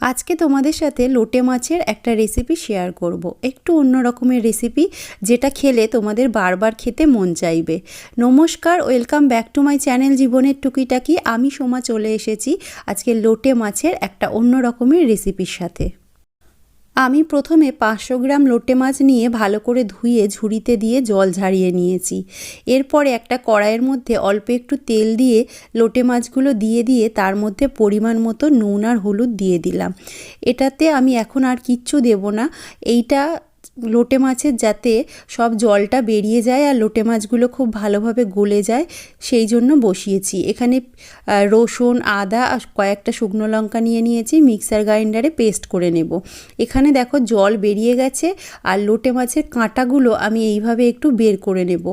আজকে তোমাদের সাথে লোটে মাছের একটা রেসিপি শেয়ার করব। একটু অন্য রকমের রেসিপি যেটা খেলে তোমাদের বারবার খেতে মন চাইবে। নমস্কার welcome back to my channel জীবনের টুকিটাকি। আমি সোমা চলে এসেছি আজকে লোটে মাছের একটা অন্য রকমের রেসিপির সাথে। আমি প্রথমে পাঁচশো গ্রাম লোটে মাছ নিয়ে ভালো করে ধুয়ে ঝুড়িতে দিয়ে জল ঝাড়িয়ে নিয়েছি। এরপরে একটা কড়াইয়ের মধ্যে অল্প একটু তেল দিয়ে লোটে মাছগুলো দিয়ে দিয়ে তার মধ্যে পরিমাণ মতো নুন আর হলুদ দিয়ে দিলাম। এটাতে আমি এখন আর কিচ্ছু দেব না। এইটা লোটে মাছের যাতে সব জলটা বেরিয়ে যায় আর লোটে মাছগুলো খুব ভালোভাবে গলে যায়, সেই জন্য বসিয়েছি। এখানে রসুন, আদা আর কয়েকটা শুকনো লঙ্কা নিয়ে নিয়েছি, মিক্সার গ্রাইন্ডারে পেস্ট করে নেব। এখানে দেখো জল বেরিয়ে গেছে আর লোটে মাছের কাঁটাগুলো আমি এইভাবে একটু বের করে নেব।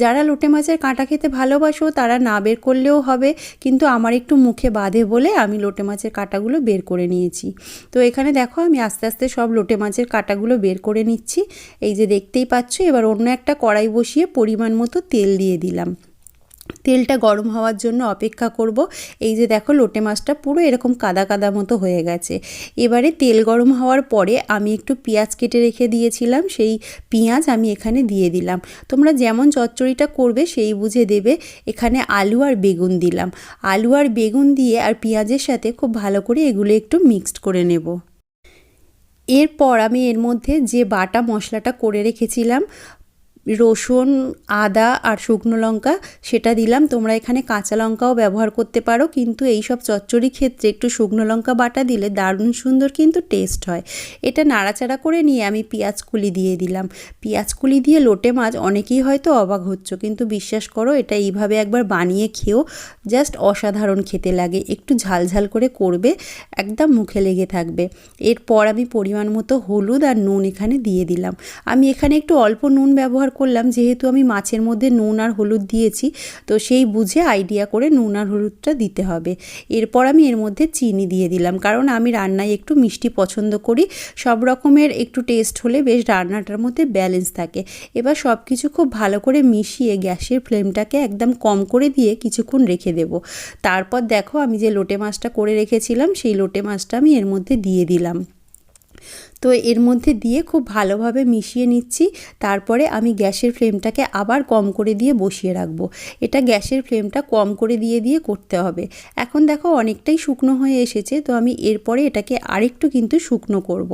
যারা লোটে মাছের কাঁটা খেতে ভালোবাসো, তারা না বের করলেও হবে, কিন্তু আমার একটু মুখে বাঁধে বলে আমি লোটে মাছের কাঁটাগুলো বের করে নিয়েছি। তো এখানে দেখো আমি আস্তে আস্তে সব লোটে মাছের কাঁটাগুলো বের করে নিচ্ছি। এই যে দেখতেই পাচ্ছ, এবার অন্য একটা কড়াই বসিয়ে পরিমাণ মতো তেল দিয়ে দিলাম। তেলটা গরম হওয়ার জন্য অপেক্ষা করব। এই যে দেখো, লোটে মাছটা পুরো এরকম কাদা কাদা মতো হয়ে গেছে। এবারে তেল গরম হওয়ার পরে আমি একটু পেঁয়াজ কেটে রেখে দিয়েছিলাম, সেই পেঁয়াজ আমি এখানে দিয়ে দিলাম। তোমরা যেমন চচ্চড়িটা করবে, সেই বুঝে দেবে। এখানে আলু আর বেগুন দিলাম। আলু আর বেগুন দিয়ে আর পেঁয়াজের সাথে খুব ভালো করে এগুলো একটু মিক্সড করে নেব। এরপর আমি এর মধ্যে যে বাটা মশলাটা করে রেখেছিলাম রসুন, আদা আর শুকনো লঙ্কা সেটা দিলাম। তোমরা এখানে কাঁচা লঙ্কাও ব্যবহার করতে পারো, কিন্তু এই সব চচ্চড়ি ক্ষেত্রে একটু শুকনো লঙ্কা বাটা দিলে দারুণ সুন্দর কিন্তু টেস্ট হয়। এটা নাড়াচাড়া করে নিয়ে আমি পেঁয়াজ কুলি দিয়ে দিলাম। পেঁয়াজ কুলি দিয়ে লোটে মাছ অনেকেই হয়তো অবাক হচ্ছ, কিন্তু বিশ্বাস করো এটা এইভাবে একবার বানিয়ে খেয়েও জাস্ট অসাধারণ খেতে লাগে। একটু ঝালঝাল করে করবে, একদম মুখে লেগে থাকবে। এরপর আমি পরিমাণ মতো হলুদ আর নুন এখানে দিয়ে দিলাম। আমি এখানে একটু অল্প নুন ব্যবহার করলাম, যেহেতু আমি মাছের মধ্যে নুন আর হলুদ দিয়েছি, তো সেই বুঝে আইডিয়া করে নুন আর হলুদটা দিতে হবে। এরপর আমি এর মধ্যে চিনি দিয়ে দিলাম, কারণ আমি রান্নায় একটু মিষ্টি পছন্দ করি। সব রকমের একটু টেস্ট হলে বেশ রান্নাটার মধ্যে ব্যালেন্স থাকে। এবার সব কিছু খুব ভালো করে মিশিয়ে গ্যাসের ফ্লেমটাকে একদম কম করে দিয়ে কিছুক্ষণ রেখে দেব। তারপর দেখো আমি যে লোটে মাছটা করে রেখেছিলাম, সেই লোটে মাছটা আমি এর মধ্যে দিয়ে দিলাম। তো এর মধ্যে দিয়ে খুব ভালোভাবে মিশিয়ে নিচ্ছি। তারপরে আমি গ্যাসের ফ্লেমটাকে আবার কম করে দিয়ে বসিয়ে রাখব। এটা গ্যাসের ফ্লেমটা কম করে দিয়ে দিয়ে করতে হবে। এখন দেখো অনেকটাই শুকনো হয়ে এসেছে, তো আমি এরপরে এটাকে আরেকটু কিন্তু শুকনো করব।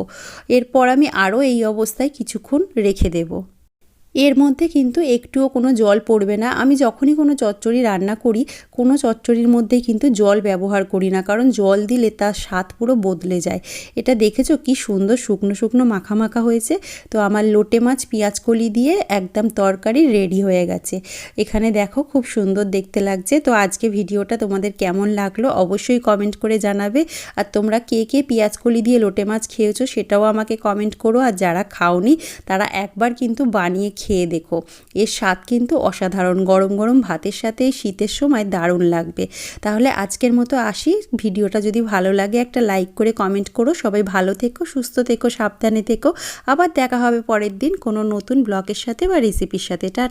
এরপর আমি আরও এই অবস্থায় কিছুক্ষণ রেখে দেবো। এর মধ্যে কিন্তু একটুও কোনো জল পড়বে না। আমি যখনই কোনো চচ্চড়ি রান্না করি, কোনো চচ্চড়ির মধ্যেই কিন্তু জল ব্যবহার করি না, কারণ জল দিলে তার স্বাদ পুরো বদলে যায়। এটা দেখেছ কি সুন্দর শুকনো শুকনো মাখা মাখা হয়েছে? তো আমার লোটে মাছ, পেঁয়াজ কলি দিয়ে একদম তরকারি রেডি হয়ে গেছে। এখানে দেখো খুব সুন্দর দেখতে লাগছে। তো আজকে ভিডিওটা তোমাদের কেমন লাগল অবশ্যই কমেন্ট করে জানাবে। আর তোমরা কে কে পেঁয়াজ কলি দিয়ে লোটে মাছ খেয়েছো সেটাও আমাকে কমেন্ট করো। আর যারা খাওনি, তারা একবার কিন্তু বানিয়ে খেয়ে দেখো। এর স্বাদ কিন্তু অসাধারণ। গরম গরম ভাতের সাথে শীতের সময় দারুণ লাগবে। তাহলে আজকের মতো আসি। ভিডিওটা যদি ভালো লাগে একটা লাইক করে কমেন্ট করো। সবাই ভালো থেকো, সুস্থ থেকো, সাবধানে থেকো। আবার দেখা হবে পরের দিন কোনো নতুন ব্লগের সাথে বা রেসিপির সাথে। টা